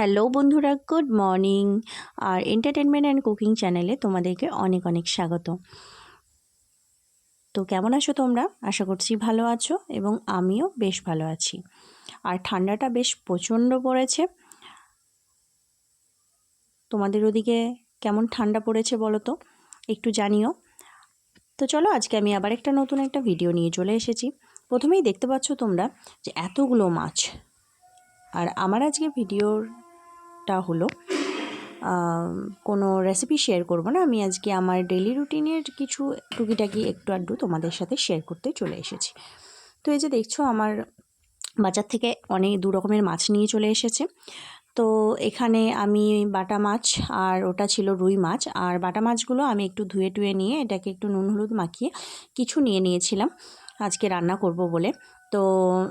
Hello বন্ধুরা, good morning. আর entertainment and cooking চ্যানেলে তোমাদেরকে অনেক অনেক স্বাগত। তো কেমন আছো তোমরা? আশা করছি ভালো আছো এবং আমিও বেশ ভালো আছি। আর ঠান্ডাটা বেশ প্রচণ্ড পড়েছে। তোমাদের ওদিকে কেমন ঠান্ডা পড়েছে বলো তো? একটু জানিও। তো চলো, আজকে আমি আবার একটা নতুন একটা ভিডিও নিয়ে চলে এসেছি। প্রথমেই দেখতে পাচ্ছ তোমরা যে এতগুলো মাছ। আর আমার আজকে ভিডিওটা হলো কোনো রেসিপি শেয়ার করব না। আমি আজকে আমার ডেলি রুটিনের কিছু টুকিটাকি একটু আড্ডু তোমাদের সাথে শেয়ার করতে চলে এসেছি। তো এই যে দেখছ, আমার বাজার থেকে অনেক দু রকমের মাছ নিয়ে চলে এসেছে। তো এখানে আমি বাটা মাছ আর ওটা ছিল রুই মাছ। আর বাটা মাছগুলো আমি একটু ধুয়ে টুয়ে নিয়ে এটাকে একটু নুন হলুদ মাখিয়ে কিছু নিয়ে নিয়েছিলাম। আজকে রান্না করব বলে। তো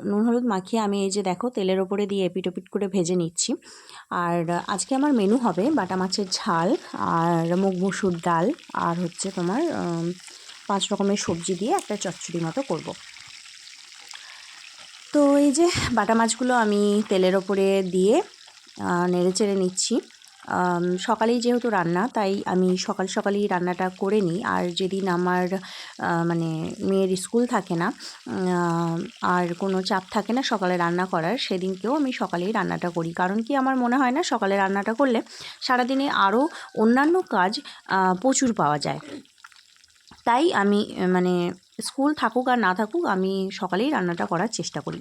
নুন, হলুদ মাখিয়ে আমি এই যে দেখো তেলের ওপরে দিয়ে এপিট ওপিট করে ভেজে নিচ্ছি আর আজকে আমার মেনু হবে বাটা মাছের ঝাল আর মুগ মুসুর ডাল আর হচ্ছে তোমার পাঁচ রকমের সবজি দিয়ে একটা চচ্চড়ি মতো করব। তো এই যে বাটা মাছগুলো আমি তেলের ওপরে দিয়ে নেড়ে চেড়ে নিচ্ছি সকালেই যেহেতু রান্না, তাই আমি সকাল সকালেই রান্নাটা করে নিই। আর যেদিন আমার মানে মেয়ের স্কুল থাকে না আর কোনো চাপ থাকে না সকালে রান্না করার, সেদিনকেও আমি সকালেই রান্নাটা করি। কারণ কি আমার মনে হয় না, সকালে রান্নাটা করলে সারাদিনে আরও অন্যান্য কাজ প্রচুর পাওয়া যায়। তাই আমি মানে স্কুল থাকুক আর না থাকুক, আমি সকালেই রান্নাটা করার চেষ্টা করি।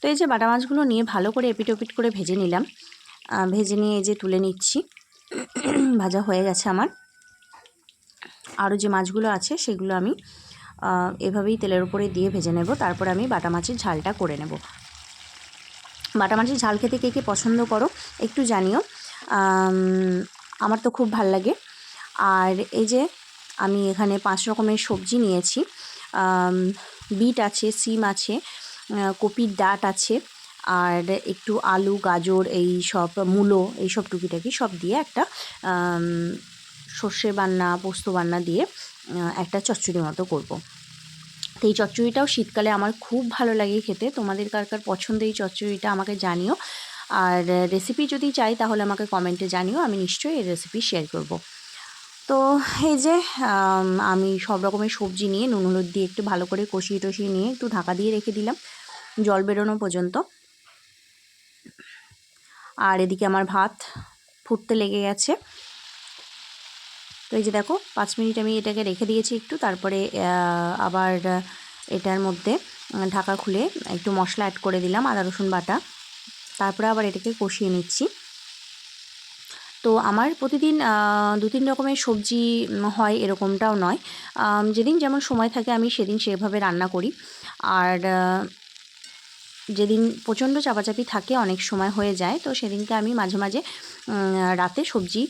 তো এই যে বাটা মাছগুলো নিয়ে ভালো করে এপিট ওপিট করে ভেজে নিলাম। ভেজে নিয়ে এই যে তুলে নিচ্ছি। ভাজা হয়ে গেছে আমার। আরও যে মাছগুলো আছে, সেগুলো আমি এভাবেই তেলের উপরে দিয়ে ভেজে নেব। তারপর আমি বাটা মাছের ঝালটা করে নেব। বাটা মাছের ঝাল খেতে কে কে পছন্দ করো, একটু জানিও। আমার তো খুব ভালো লাগে। আর এই যে আমি এখানে পাঁচ রকমের সবজি নিয়েছি। বিট আছে, সিম আছে কপির ডাট আছে আর একটু আলু, গাজর, এই সব মূলো এইসব টুকিটাকি সব দিয়ে একটা সর্ষে বান্না, পোস্ত বান্না দিয়ে একটা চচ্চড়ি মতো করব। তো এই চচ্চড়িটাও শীতকালে আমার খুব ভালো লাগে খেতে তোমাদের কার কার পছন্দ এই চচ্চড়িটা আমাকে জানিও আর রেসিপি যদি চাই তাহলে আমাকে কমেন্টে জানিও, আমি নিশ্চয়ই এই রেসিপি শেয়ার করব। তো এই যে, আমি সব রকমের সবজি নিয়ে নুন, হলুদ দিয়ে একটু ভালো করে কষিয়ে টষিয়ে নিয়ে একটু ঢাকা দিয়ে রেখে দিলাম জল বেরোনো পর্যন্ত আর এদিকে আমার ভাত ফুটতে লেগে গেছে। তো এই যে দেখো, পাঁচ মিনিট আমি এটাকে রেখে দিয়েছি একটু, তারপরে আবার এটার মধ্যে ঢাকা খুলে একটু মশলা অ্যাড করে দিলাম, আদা, রসুন বাটা। তারপরে আবার এটাকে কষিয়ে নিচ্ছি। তো আমার প্রতিদিন দু তিন রকমের সবজি হয় এরকমটাও নয়। যেদিন যেমন সময় থাকে আমি সেদিন সেভাবে রান্না করি। আর যেদিন প্রচণ্ড চাপাচাপি থাকে, অনেক সময় হয়ে যায়, তো সেদিনকে আমি মাঝে মাঝে রাতে সবজি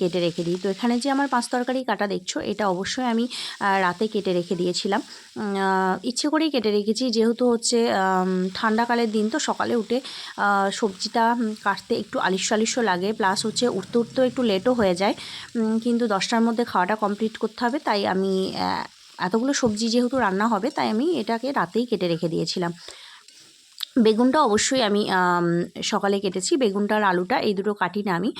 কেটে রেখে দিই। তো এখানে যে আমার পাঁচ তরকারি কাটা দেখছ, এটা অবশ্যই আমি রাতে কেটে রেখে দিয়েছিলাম। ইচ্ছে করেই কেটে রেখেছি। যেহেতু হচ্ছে ঠান্ডাকালের দিন, তো সকালে উঠে সবজিটা কাটতে একটু আলিস্য আলিস্য লাগে, প্লাস হচ্ছে উঠতে উঠতেও একটু লেটও হয়ে যায়। কিন্তু দশটার মধ্যে খাওয়াটা কমপ্লিট করতে হবে, তাই আমি এতগুলো সবজি যেহেতু রান্না হবে, তাই আমি এটাকে রাতেই কেটে রেখে দিয়েছিলাম। বেগুনটা অবশ্যই আমি সকালে কেটেছি। বেগুনটা আর আলুটা, এই দুটো কাটি না আমি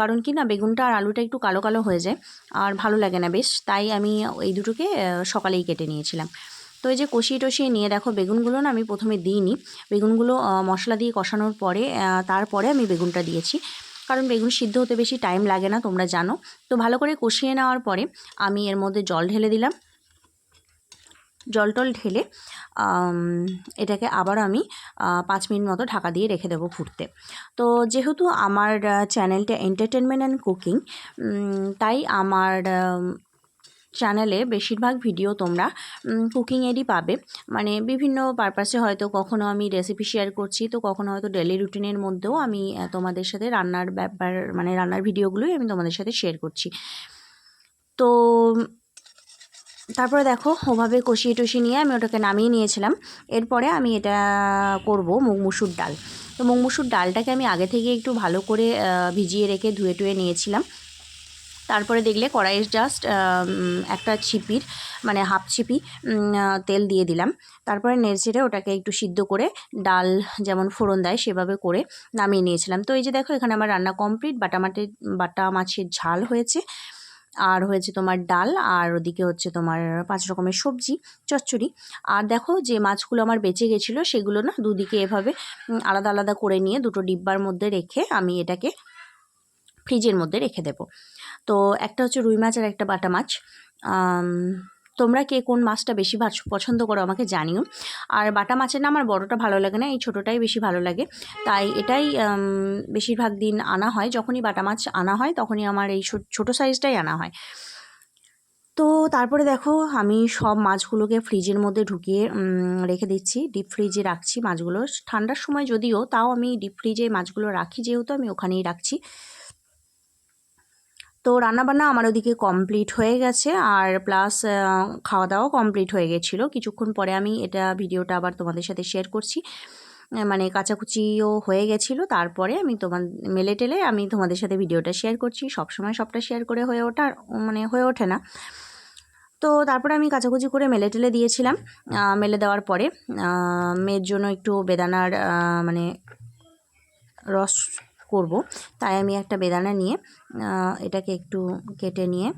কারণ কি না, বেগুনটা আর আলুটা একটু কালো কালো হয়ে যায় আর ভালো লাগে না বেশ, তাই আমি এই দুটোকে সকালেই কেটে নিয়েছিলাম। তো এই যে কষিয়ে টষিয়ে নিয়ে দেখো, বেগুনগুলো না আমি প্রথমে দিইনি। বেগুনগুলো মশলা দিয়ে কষানোর পরে তারপরে আমি বেগুনটা দিয়েছি। কারণ বেগুন সিদ্ধ হতে বেশি টাইম লাগে না, তোমরা জানো। তো ভালো করে কষিয়ে নেওয়ার পরে আমি এর মধ্যে জল ঢেলে দিলাম। জল টল ঢেলে এটাকে আবার আমি পাঁচ মিনিট মতো ঢাকা দিয়ে রেখে দেবো ফুটতে। তো যেহেতু আমার চ্যানেলটা এন্টারটেনমেন্ট অ্যান্ড কুকিং তাই আমার চ্যানেলে বেশিরভাগ ভিডিও তোমরা কুকিংয়েরই পাবে। মানে বিভিন্ন পারপাসে হয়তো কখনও আমি রেসিপি শেয়ার করছি, তো কখনো হয়তো ডেলি রুটিনের মধ্যেও আমি তোমাদের সাথে রান্নার ব্যাপার মানে রান্নার ভিডিওগুলোই আমি তোমাদের সাথে শেয়ার করছি। তো তারপরে দেখো, ওভাবে কষিয়ে টষিয়ে নিয়ে আমি ওটাকে নামিয়ে নিয়েছিলাম। এরপরে আমি এটা করব মুগ মুসুর ডাল। তো মুগ মুসুর ডালটাকে আমি আগে থেকে একটু ভালো করে ভিজিয়ে রেখে ধুয়ে টুয়ে নিয়েছিলাম। তারপরে দেখলে কড়াইয়ের জাস্ট একটা ছিপির মানে হাফ ছিপি তেল দিয়ে দিলাম। তারপরে নেড়েচেড়ে ওটাকে একটু সিদ্ধ করে ডাল যেমন ফোড়ন দেয় সেভাবে করে নামিয়ে নিয়েছিলাম। তো এই যে দেখো, এখানে আমার রান্না কমপ্লিট, বাটা মাটির, বাটা মাছের ঝাল হয়েছে। আর হয়েছে তোমার ডাল, আর ওদিকে হচ্ছে তোমার পাঁচ রকমের সবজি, চচ্চড়ি। আর দেখো যে মাছগুলো আমার বেঁচে গেছিল, সেগুলো না দুদিকে এভাবে আলাদা আলাদা করে নিয়ে দুটো ডিব্বার মধ্যে রেখে আমি এটাকে ফ্রিজের মধ্যে রেখে দেব। তো একটা হচ্ছে রুই মাছ আর একটা বাটা মাছ। তোমরা কে কোন মাছটা বেশি পছন্দ করো আমাকে জানিও। আর বাটা মাছের না আমার বড়টা ভালো লাগে না, এই ছোটোটাই বেশি ভালো লাগে। তাই এটাই বেশিরভাগ দিন আনা হয়। যখনই বাটা মাছ আনা হয়, তখনই আমার এই ছোটো সাইজটাই আনা হয়। তো তারপরে দেখো, আমি সব মাছগুলোকে ফ্রিজের মধ্যে ঢুকিয়ে রেখে দিচ্ছি। ডিপ ফ্রিজে রাখছি মাছগুলো। ঠান্ডার সময় যদিও, তাও আমি ডিপ ফ্রিজে মাছগুলো রাখি, যেহেতু আমি ওখানেই রাখছি। তো রান্নাবান্না আমার ওদিকে কমপ্লিট হয়ে গেছে আর প্লাস খাওয়া দাওয়াও কমপ্লিট হয়ে গেছিল। কিছুক্ষণ পরে আমি এটা ভিডিওটা আবার তোমাদের সাথে শেয়ার করছি। মানে কাচাকুচিও হয়ে গেছিল। তারপরে আমি তোমার, মেলে টেলে আমি তোমাদের সাথে ভিডিওটা শেয়ার করছি। সবসময় সবটা শেয়ার করে হয়ে ওঠা মানে হয়ে ওঠে না। তো তারপরে আমি কাচাকুচি করে মেলে টেলে দিয়েছিলাম। মেলে দেওয়ার পরে মেয়ের জন্য একটু বেদানার মানে রস করব। তাই আমি একটা বেদানা নিয়ে এটাকে একটু কেটে নিয়ে,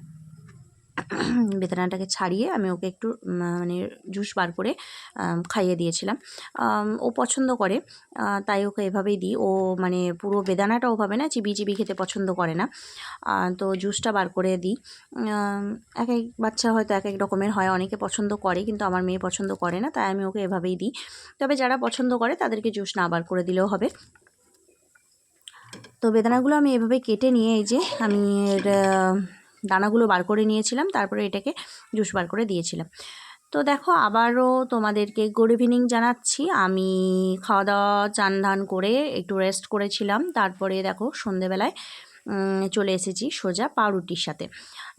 বেদানাটাকে ছাড়িয়ে আমি ওকে একটু মানে জুস বার করে খাইয়ে দিয়েছিলাম। ও পছন্দ করে তাই ওকে এভাবেই দিই। ও মানে পুরো বেদানাটা ওভাবে না চিবি চিবি খেতে পছন্দ করে না। তো জুসটা বার করে দিই। এক এক বাচ্চা হয়তো এক এক রকমের হয়, অনেকে পছন্দ করে কিন্তু আমার মেয়ে পছন্দ করে না, তাই আমি ওকে এভাবেই দিই। তবে যারা পছন্দ করে তাদেরকে জুস না বার করে দিলেও হবে। তো বেদানাগুলো আমি এভাবে কেটে নিয়ে এই যে আমি এর দানাগুলো বার করে নিয়েছিলাম, তারপরে এটাকে জুস বার করে দিয়েছিলাম। তো দেখো, আবারও তোমাদেরকে গুড ইভিনিং জানাচ্ছি। আমি খাওয়া দাওয়া চান ধান করে একটু রেস্ট করেছিলাম। তারপরে দেখো, সন্ধেবেলায় চলে এসেছি সোজা পাউরুটির সাথে।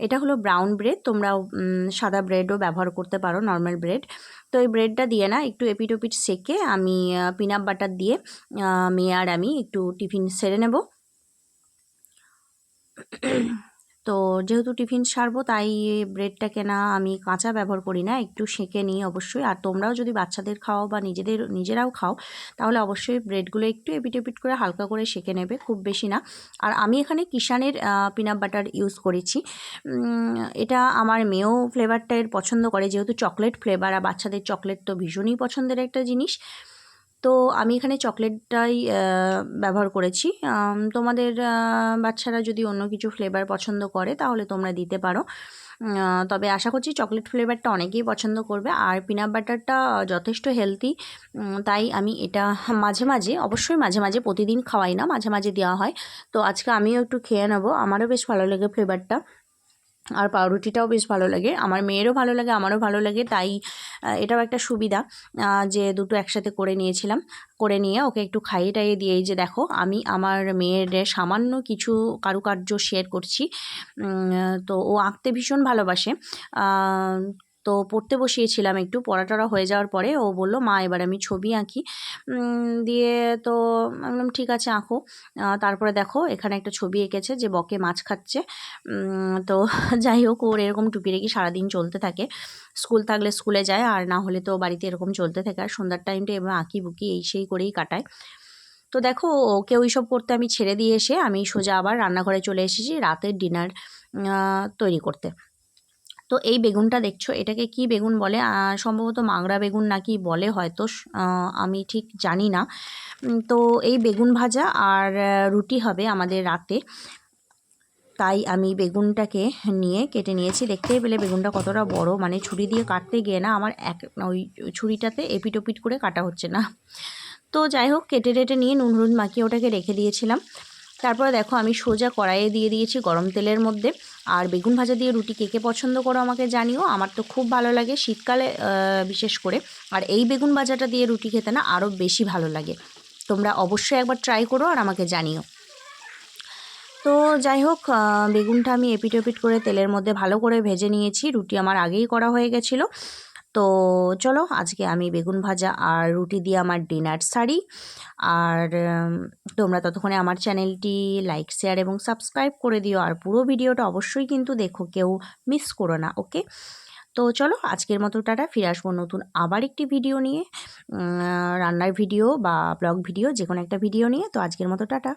এটা হলো ব্রাউন ব্রেড তোমরা সাদা ব্রেডও ব্যবহার করতে পারো নর্মাল ব্রেড তো এই ব্রেডটা দিয়ে না, একটু এপিটোপিট সেকে আমি পিনাপ বাটার দিয়ে মেয়ে আর আমি একটু টিফিন সেরে নেব। তো যেহেতু টিফিন সারবো, তাই ব্রেডটাকে না আমি কাঁচা ব্যবহার করি না, একটু সেঁকে নিই অবশ্যই। আর তোমরাও যদি বাচ্চাদের খাও বা নিজেদের, নিজেরাও খাও, তাহলে অবশ্যই ব্রেডগুলো একটু এপিট এপিট করে হালকা করে সেঁকে নেবে, খুব বেশি না। আর আমি এখানে কিষানের পিনাট বাটার ইউজ করেছি। এটা আমার মেয়েও ফ্লেভারটা পছন্দ করে, যেহেতু চকলেট ফ্লেভার আর বাচ্চাদের চকলেট তো ভীষণই পছন্দের একটা জিনিস। তো আমি এখানে চকলেটটাই ব্যবহার করেছি। তোমাদের বাচ্চারা যদি অন্য কিছু ফ্লেভার পছন্দ করে তাহলে তোমরা দিতে পারো। তবে আশা করছি চকলেট ফ্লেভারটা অনেকেই পছন্দ করবে। আর পিনাট বাটারটা যথেষ্ট হেলদি তাই আমি এটা মাঝে মাঝে, অবশ্যই মাঝে মাঝে প্রতিদিন খাওয়াই না, মাঝে মাঝে দেওয়া হয়। তো আজকে আমিও একটু খেয়ে নেব। আমারও বেশ ভালো লাগে ফ্লেভারটা আর পাউরুটিটাও বেশ ভালো লাগে। আমার মেয়েরও ভালো লাগে, আমারও ভালো লাগে, তাই এটাও একটা সুবিধা যে দুটো একসাথে করে নিয়েছিলাম। করে নিয়ে ওকে একটু খাইয়ে টাইয়ে দিয়ে যে দেখো, আমি আমার মেয়ের সামান্য কিছু কারুকার্য শেয়ার করছি। তো ও আঁকতে ভীষণ ভালোবাসে। তো পড়তে বসিয়েছিলাম একটু। পড়াটরা হয়ে যাওয়ার পরে ও বলল, মা, এবার আমি ছবি আঁকি। দিয়ে তো বললাম, ঠিক আছে, আঁকো। তারপরে দেখো, এখানে একটা ছবি এঁকেছে যে বকে মাছ খাচ্ছে। তো যাই হোক, ওর এরকম টুপি রেখে সারাদিন চলতে থাকে। স্কুল থাকলে স্কুলে যায়, আর না হলে তো বাড়িতে এরকম চলতে থাকে। আর সন্ধ্যার টাইমটা এবার আঁকি বুকি, এই সেই করেই কাটায়। তো দেখো, ওকে ওই সব করতে আমি ছেড়ে দিয়ে এসে আমি সোজা আবার রান্নাঘরে চলে এসেছি রাতের ডিনার তৈরি করতে। তো এই বেগুনটা দেখছ? এটাকে কি বেগুন বলে? সম্ভবত মাংরা বেগুন নাকি বলে হয়তো আমি ঠিক জানি না। তো এই বেগুন ভাজা আর রুটি হবে আমাদের রাতে। তাই আমি বেগুনটাকে নিয়ে কেটে নিয়েছি। দেখতেই পেলে বেগুনটা কতটা বড়। মানে ছুরি দিয়ে কাটতে গিয়ে না আমার এক, ওই ছুরিটাতে এপিট ওপিট করে কাটা হচ্ছে না। তো যাই হোক, কেটে টেটে নিয়ে নুন হলুদ মাখিয়ে ওটাকে রেখে দিয়েছিলাম। তারপরে দেখো আমি সোজা কড়াইয়ে দিয়ে দিয়েছি গরম তেলের মধ্যে। আর বেগুন ভাজা দিয়ে রুটি কে কে পছন্দ করো আমাকে জানিও, আমার তো খুব ভালো লাগে শীতকালে বিশেষ করে। আর এই বেগুন ভাজাটা দিয়ে রুটি খেতে না আরও বেশি ভালো লাগে। তোমরা অবশ্যই একবার ট্রাই করো আর আমাকে জানিও। তো যাই হোক বেগুনটা আমি এপিট ওপিট করে তেলের মধ্যে ভালো করে ভেজে নিয়েছি। রুটি আমার আগেই করা হয়ে গেছিল। তো চলো আজকে আমি বেগুন ভাজা আর রুটি দিয়ে আমার ডিনার সারি। আর তোমরা ততক্ষণে আমার চ্যানেলটি লাইক, শেয়ার এবং সাবস্ক্রাইব করে দিও। আর পুরো ভিডিওটা অবশ্যই কিন্তু দেখো, কেউ মিস করো না, ওকে? তো চলো আজকের মতো টাটা, ফিরে আসব নতুন আবার একটি ভিডিও নিয়ে। রান্নার ভিডিও বা ব্লগ ভিডিও যে কোনো একটা ভিডিও নিয়ে। তো আজকের মতো টাটা।